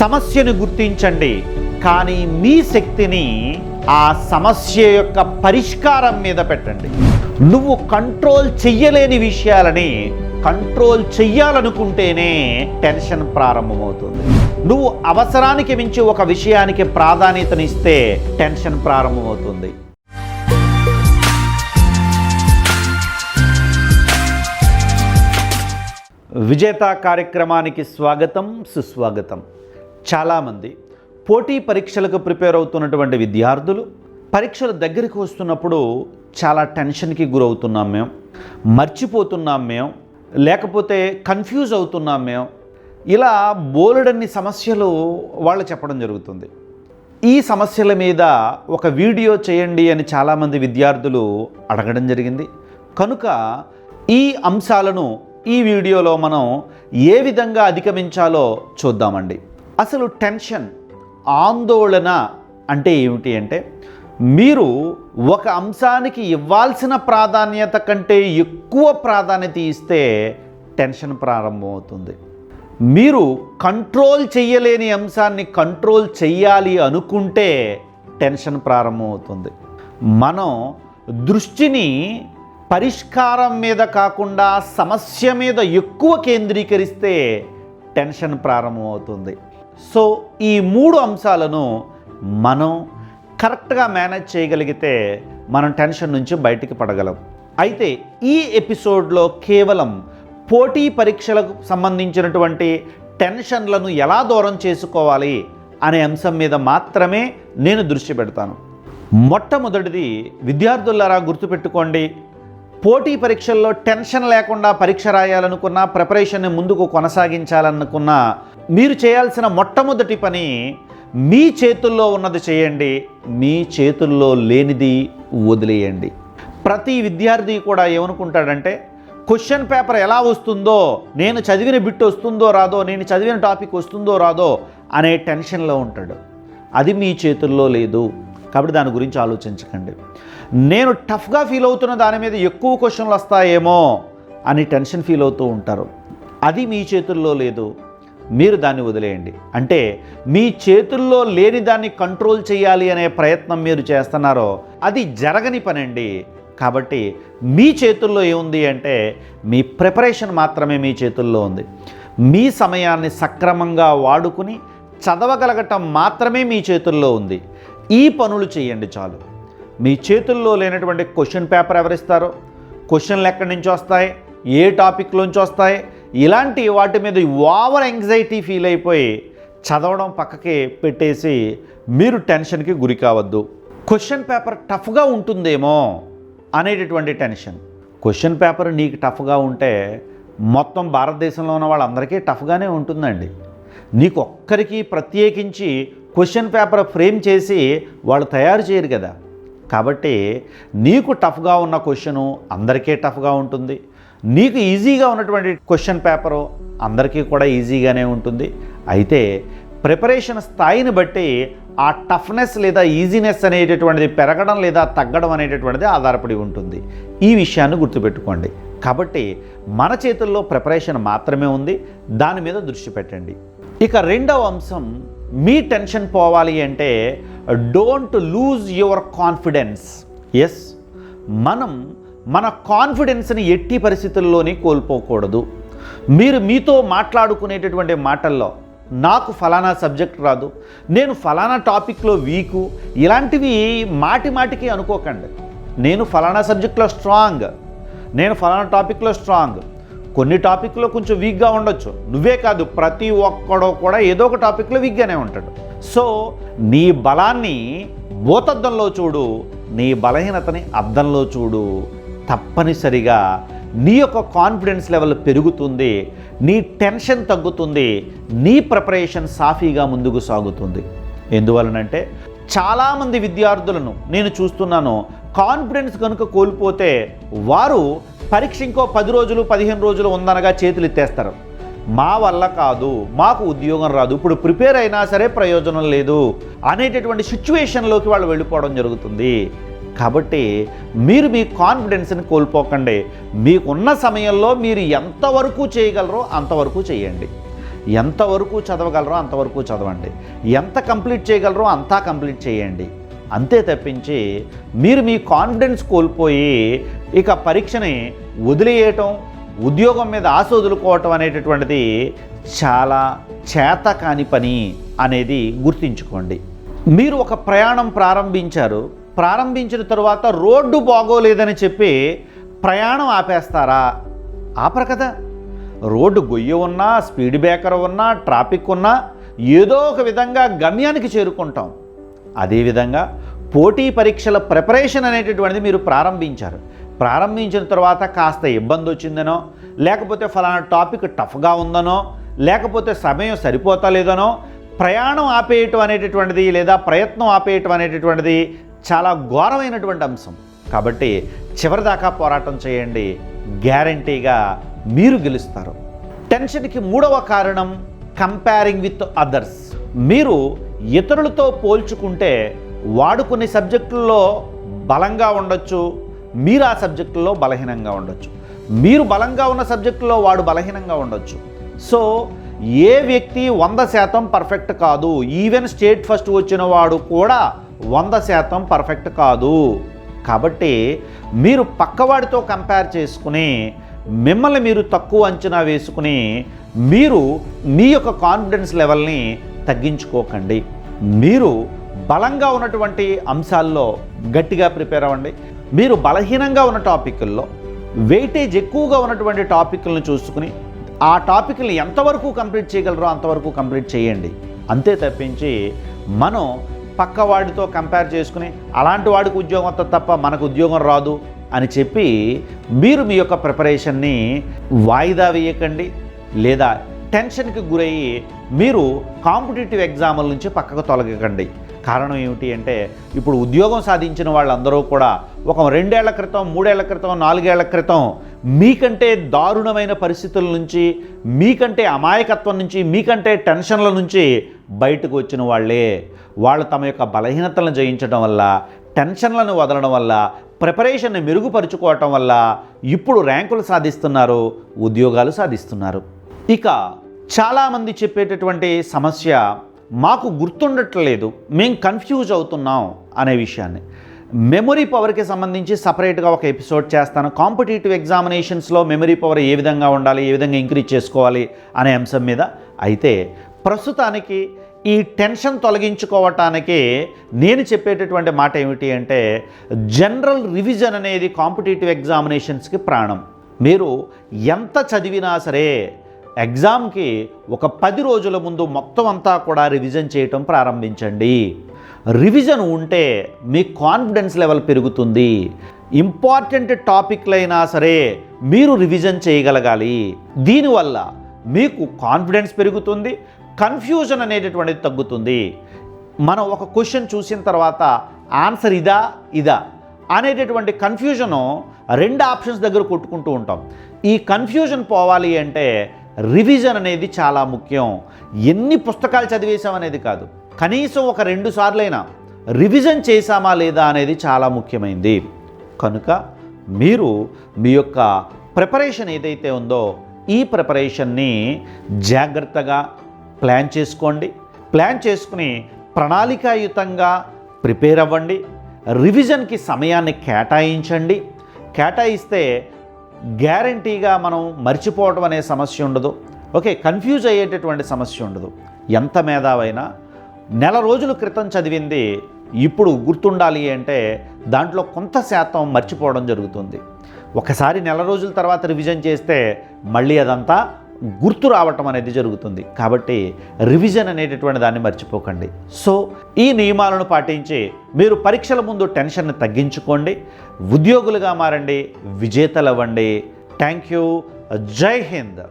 సమస్యను గుర్తించండి. కానీ మీ శక్తిని ఆ సమస్య యొక్క పరిష్కారం మీద పెట్టండి. నువ్వు కంట్రోల్ చెయ్యలేని విషయాలని కంట్రోల్ చెయ్యాలనుకుంటేనే టెన్షన్ ప్రారంభమవుతుంది. నువ్వు అవసరానికి మించి ఒక విషయానికి ప్రాధాన్యతనిస్తే టెన్షన్ ప్రారంభమవుతుంది. విజేత కార్యక్రమానికి స్వాగతం సుస్వాగతం. చాలామంది పోటీ పరీక్షలకు ప్రిపేర్ అవుతున్నటువంటి విద్యార్థులు పరీక్షల దగ్గరికి వస్తున్నప్పుడు చాలా టెన్షన్కి గురవుతున్నాం మేము మర్చిపోతున్నాం మేము లేకపోతే కన్ఫ్యూజ్ అవుతున్నాం మేము ఇలా బోలెడన్ని సమస్యలు వాళ్ళు చెప్పడం జరుగుతుంది. ఈ సమస్యల మీద ఒక వీడియో చేయండి అని చాలామంది విద్యార్థులు అడగడం జరిగింది. కనుక ఈ అంశాలను ఈ వీడియోలో మనం ఏ విధంగా అధిగమించాలో చూద్దామండి. అసలు టెన్షన్ ఆందోళన అంటే ఏమిటి అంటే మీరు ఒక అంశానికి ఇవ్వాల్సిన ప్రాధాన్యత కంటే ఎక్కువ ప్రాధాన్యత ఇస్తే టెన్షన్ ప్రారంభమవుతుంది. మీరు కంట్రోల్ చేయలేని అంశాన్ని కంట్రోల్ చేయాలి అనుకుంటే టెన్షన్ ప్రారంభమవుతుంది. మనం దృష్టిని పరిష్కారం మీద కాకుండా సమస్య మీద ఎక్కువ కేంద్రీకరిస్తే టెన్షన్ ప్రారంభమవుతుంది. సో ఈ మూడు అంశాలను మనం కరెక్ట్గా మేనేజ్ చేయగలిగితే మనం టెన్షన్ నుంచి బయటికి పడగలం. అయితే ఈ ఎపిసోడ్లో కేవలం పోటీ పరీక్షలకు సంబంధించినటువంటి టెన్షన్లను ఎలా దూరం చేసుకోవాలి అనే అంశం మీద మాత్రమే నేను దృష్టి పెడతాను. మొట్టమొదటిది విద్యార్థులారా గుర్తుపెట్టుకోండి పోటీ పరీక్షల్లో టెన్షన్ లేకుండా పరీక్ష రాయాలనుకున్నా ప్రిపరేషన్ని ముందుకు కొనసాగించాలనుకున్నా మీరు చేయాల్సిన మొట్టమొదటి పని మీ చేతుల్లో ఉన్నది చేయండి మీ చేతుల్లో లేనిది వదిలేయండి. ప్రతి విద్యార్థి కూడా ఏమనుకుంటాడంటే క్వశ్చన్ పేపర్ ఎలా వస్తుందో నేను చదివిన బిట్ వస్తుందో రాదో నేను చదివిన టాపిక్ వస్తుందో రాదో అనే టెన్షన్లో ఉంటాడు. అది మీ చేతుల్లో లేదు. కాబట్టి దాని గురించి ఆలోచించకండి. నేను టఫ్గా ఫీల్ అవుతున్న దాని మీద ఎక్కువ క్వశ్చన్లు వస్తాయేమో అని టెన్షన్ ఫీల్ అవుతూ ఉంటారు. అది మీ చేతుల్లో లేదు. మీరు దాన్ని వదిలేయండి. అంటే మీ చేతుల్లో లేని దాన్ని కంట్రోల్ చేయాలి అనే ప్రయత్నం మీరు చేస్తున్నారో అది జరగని పనండి. కాబట్టి మీ చేతుల్లో ఏముంది అంటే మీ ప్రిపరేషన్ మాత్రమే మీ చేతుల్లో ఉంది. మీ సమయాన్ని సక్రమంగా వాడుకుని చదవగలగటం మాత్రమే మీ చేతుల్లో ఉంది. ఈ పనులు చేయండి చాలు. మీ చేతుల్లో లేనటువంటి క్వశ్చన్ పేపర్ ఎవరిస్తారో? క్వశ్చన్లు ఎక్కడి నుంచి వస్తాయి? ఏ టాపిక్లోంచి వస్తాయి? ఇలాంటి వాటి మీద ఓవర్ యాంగ్జైటీ ఫీల్ అయిపోయి చదవడం పక్కకి పెట్టేసి మీరు టెన్షన్కి గురి కావద్దు. క్వశ్చన్ పేపర్ టఫ్గా ఉంటుందేమో అనేటటువంటి టెన్షన్. క్వశ్చన్ పేపర్ నీకు టఫ్గా ఉంటే మొత్తం భారతదేశంలో ఉన్న వాళ్ళందరికీ టఫ్గానే ఉంటుందండి. నీకు ఒక్కరికి ప్రత్యేకించి క్వశ్చన్ పేపర్ ఫ్రేమ్ చేసి వాళ్ళు తయారు చేయరు కదా. కాబట్టి నీకు టఫ్గా ఉన్న క్వశ్చను అందరికీ టఫ్గా ఉంటుంది. నీకు ఈజీగా ఉన్నటువంటి క్వశ్చన్ పేపరు అందరికీ కూడా ఈజీగానే ఉంటుంది. అయితే ప్రిపరేషన్ స్థాయిని బట్టి ఆ టఫ్నెస్ లేదా ఈజీనెస్ అనేటటువంటిది పెరగడం లేదా తగ్గడం అనేటటువంటిది ఆధారపడి ఉంటుంది. ఈ విషయాన్ని గుర్తుపెట్టుకోండి. కాబట్టి మన చేతుల్లో ప్రిపరేషన్ మాత్రమే ఉంది. దాని మీద దృష్టి పెట్టండి. ఇక రెండవ అంశం మీ టెన్షన్ పోవాలి అంటే don't lose your confidence. Yes మనం మన కాన్ఫిడెన్స్ని ఎట్టి పరిస్థితుల్లోనే కోల్పోకూడదు. మీరు మీతో మాట్లాడుకునేటటువంటి మాటల్లో నాకు ఫలానా సబ్జెక్ట్ రాదు నేను ఫలానా టాపిక్లో వీకు ఇలాంటివి మాటి మాటికి అనుకోకండి. నేను ఫలానా సబ్జెక్ట్లో స్ట్రాంగ్ నేను ఫలానా టాపిక్లో స్ట్రాంగ్. కొన్ని టాపిక్లో కొంచెం వీక్గా ఉండొచ్చు. నువ్వే కాదు ప్రతి ఒక్కడో కూడా ఏదో ఒక టాపిక్లో వీక్గానే ఉంటాడు. సో నీ బలాన్ని భూతద్దంలో చూడు నీ బలహీనతని అద్దంలో చూడు. తప్పనిసరిగా నీ యొక్క కాన్ఫిడెన్స్ లెవెల్ పెరుగుతుంది నీ టెన్షన్ తగ్గుతుంది నీ ప్రిపరేషన్ సాఫీగా ముందుకు సాగుతుంది. ఎందువలనంటే చాలామంది విద్యార్థులను నేను చూస్తున్నాను కాన్ఫిడెన్స్ కనుక కోల్పోతే వారు పరీక్ష ఇంకో పది రోజులు పదిహేను రోజులు ఉందనగా చేతులు ఎత్తేస్తారు. మా వల్ల కాదు మాకు ఉద్యోగం రాదు ఇప్పుడు ప్రిపేర్ అయినా సరే ప్రయోజనం లేదు అనేటటువంటి సిచ్యువేషన్లోకి వాళ్ళు వెళ్ళిపోవడం జరుగుతుంది. కాబట్టి మీరు మీ కాన్ఫిడెన్స్ని కోల్పోకండి. మీకున్న సమయంలో మీరు ఎంతవరకు చేయగలరో అంతవరకు చేయండి. ఎంతవరకు చదవగలరో అంతవరకు చదవండి. ఎంత కంప్లీట్ చేయగలరో అంతా కంప్లీట్ చేయండి. అంతే తప్పించి మీరు మీ కాన్ఫిడెన్స్ కోల్పోయి ఇక పరీక్షని వదిలేయటం ఉద్యోగం మీద ఆశ వదులుకోవటం అనేటటువంటిది చాలా చేత కాని పని అనేది గుర్తుంచుకోండి. మీరు ఒక ప్రయాణం ప్రారంభించారు. ప్రారంభించిన తరువాత రోడ్డు బాగోలేదని చెప్పి ప్రయాణం ఆపేస్తారా? ఆపరు కదా. రోడ్డు గొయ్యి ఉన్నా స్పీడ్ బ్రేకర్ ఉన్నా ట్రాఫిక్ ఉన్నా ఏదో ఒక విధంగా గమ్యానికి చేరుకుంటాం. అదేవిధంగా పోటీ పరీక్షల ప్రిపరేషన్ అనేటటువంటిది మీరు ప్రారంభించారు. ప్రారంభించిన తర్వాత కాస్త ఇబ్బంది వచ్చిందనో లేకపోతే ఫలానా టాపిక్ టఫ్గా ఉందనో లేకపోతే సమయం సరిపోతలేదనో ప్రయాణం ఆపేయటం అనేటటువంటిది లేదా ప్రయత్నం ఆపేయటం అనేటటువంటిది చాలా ఘోరమైనటువంటి అంశం. కాబట్టి చివరిదాకా పోరాటం చేయండి. గ్యారంటీగా మీరు గెలుస్తారు. టెన్షన్కి మూడవ కారణం కంపేరింగ్ విత్ అదర్స్. మీరు ఇతరులతో పోల్చుకుంటే వాడు కొన్ని సబ్జెక్టుల్లో బలంగా ఉండొచ్చు మీరు ఆ సబ్జెక్టుల్లో బలహీనంగా ఉండొచ్చు. మీరు బలంగా ఉన్న సబ్జెక్టులో వాడు బలహీనంగా ఉండొచ్చు. సో ఏ వ్యక్తి వంద శాతం పర్ఫెక్ట్ కాదు ఈవెన్ స్టేట్ ఫస్ట్ వచ్చిన వాడు కూడా వంద శాతం పర్ఫెక్ట్ కాదు. కాబట్టి మీరు పక్కవాడితో కంపేర్ చేసుకుని మిమ్మల్ని మీరు తక్కువ అంచనా వేసుకుని మీరు మీ యొక్క కాన్ఫిడెన్స్ లెవెల్ని తగ్గించుకోకండి. మీరు బలంగా ఉన్నటువంటి అంశాల్లో గట్టిగా ప్రిపేర్ అవ్వండి. మీరు బలహీనంగా ఉన్న టాపిక్ల్లో వెయిటేజ్ ఎక్కువగా ఉన్నటువంటి టాపిక్లను చూసుకుని ఆ టాపిక్ని ఎంతవరకు కంప్లీట్ చేయగలరో అంతవరకు కంప్లీట్ చేయండి. అంతే తప్పించి మనం పక్క వాడితో కంపేర్ చేసుకుని అలాంటి వాడికి ఉద్యోగం వస్తుంది తప్ప మనకు ఉద్యోగం రాదు అని చెప్పి మీరు మీ యొక్క ప్రిపరేషన్ని వాయిదా వేయకండి లేదా టెన్షన్కి గురయ్యి మీరు కాంపిటేటివ్ ఎగ్జాముల నుంచి పక్కకు తొలగకండి. కారణం ఏమిటి అంటే ఇప్పుడు ఉద్యోగం సాధించిన వాళ్ళందరూ కూడా ఒక రెండేళ్ళ క్రితం మూడేళ్ళ క్రితం నాలుగేళ్ళ క్రితం మీకంటే దారుణమైన పరిస్థితుల నుంచి మీకంటే అమాయకత్వం నుంచి మీకంటే టెన్షన్ల నుంచి బయటకు వచ్చిన వాళ్ళే. వాళ్ళు తమ యొక్క బలహీనతలను జయించడం వల్ల టెన్షన్లను వదలడం వల్ల ప్రిపరేషన్ని మెరుగుపరుచుకోవటం వల్ల ఇప్పుడు ర్యాంకులు సాధిస్తున్నారు ఉద్యోగాలు సాధిస్తున్నారు. ఇక చాలామంది చెప్పేటటువంటి సమస్య మాకు గుర్తుండట్లేదు. మేము కన్ఫ్యూజ్ అవుతున్నాం అనే విషయాన్ని. మెమొరీ పవర్కి సంబంధించి సపరేట్గా ఒక ఎపిసోడ్ చేస్తాను. కాంపిటేటివ్ ఎగ్జామినేషన్స్లో మెమరీ పవర్ ఏ విధంగా ఉండాలి ఏ విధంగా ఇంక్రీజ్ చేసుకోవాలి అనే అంశం మీద అయితే ప్రస్తుతానికి ఈ టెన్షన్ తొలగించుకోవటానికి నేను చెప్పేటటువంటి మాట ఏమిటి అంటే జనరల్ రివిజన్ అనేది కాంపిటేటివ్ ఎగ్జామినేషన్స్కి ప్రాణం. మీరు ఎంత చదివినా సరే ఎగ్జామ్కి ఒక పది రోజుల ముందు మొత్తం అంతా కూడా రివిజన్ చేయటం ప్రారంభించండి. రివిజన్ ఉంటే మీ కాన్ఫిడెన్స్ లెవెల్ పెరుగుతుంది. ఇంపార్టెంట్ టాపిక్లైనా సరే మీరు రివిజన్ చేయగలగాలి. దీనివల్ల మీకు కాన్ఫిడెన్స్ పెరుగుతుంది కన్ఫ్యూజన్ అనేటటువంటిది తగ్గుతుంది. మనం ఒక క్వశ్చన్ చూసిన తర్వాత ఆన్సర్ ఇదా ఇదా అనేటటువంటి కన్ఫ్యూజను రెండు ఆప్షన్స్ దగ్గర కొట్టుకుంటూ ఉంటాం. ఈ కన్ఫ్యూజన్ పోవాలి అంటే రివిజన్ అనేది చాలా ముఖ్యం. ఎన్ని పుస్తకాలు చదివేశాం అనేది కాదు. కనీసం ఒక రెండు సార్లైనా రివిజన్ చేశామా లేదా అనేది చాలా ముఖ్యమైంది. కనుక మీరు మీ యొక్క ప్రిపరేషన్ ఏదైతే ఉందో ఈ ప్రిపరేషన్ని జాగ్రత్తగా ప్లాన్ చేసుకోండి. ప్లాన్ చేసుకుని ప్రణాళికాయుతంగా ప్రిపేర్ అవ్వండి. రివిజన్కి సమయాన్ని కేటాయించండి. కేటాయిస్తే గ్యారంటీగా మనం మర్చిపోవడం అనే సమస్య ఉండదు. ఓకే కన్ఫ్యూజ్ అయ్యేటటువంటి సమస్య ఉండదు. ఎంత మేధావైనా నెల రోజుల క్రితం చదివింది ఇప్పుడు గుర్తుండాలి అంటే దాంట్లో కొంత శాతం మర్చిపోవడం జరుగుతుంది. ఒకసారి నెల రోజుల తర్వాత రివిజన్ చేస్తే మళ్ళీ అదంతా గుర్తు రావటం అనేది జరుగుతుంది. కాబట్టి రివిజన్ అనేటటువంటి దాన్ని మర్చిపోకండి. సో ఈ నియమాలను పాటించి మీరు పరీక్షల ముందు టెన్షన్ని తగ్గించుకోండి. ఉద్యోగులుగా మారండి. విజేతలు అవ్వండి థ్యాంక్ యూ. జై హింద్.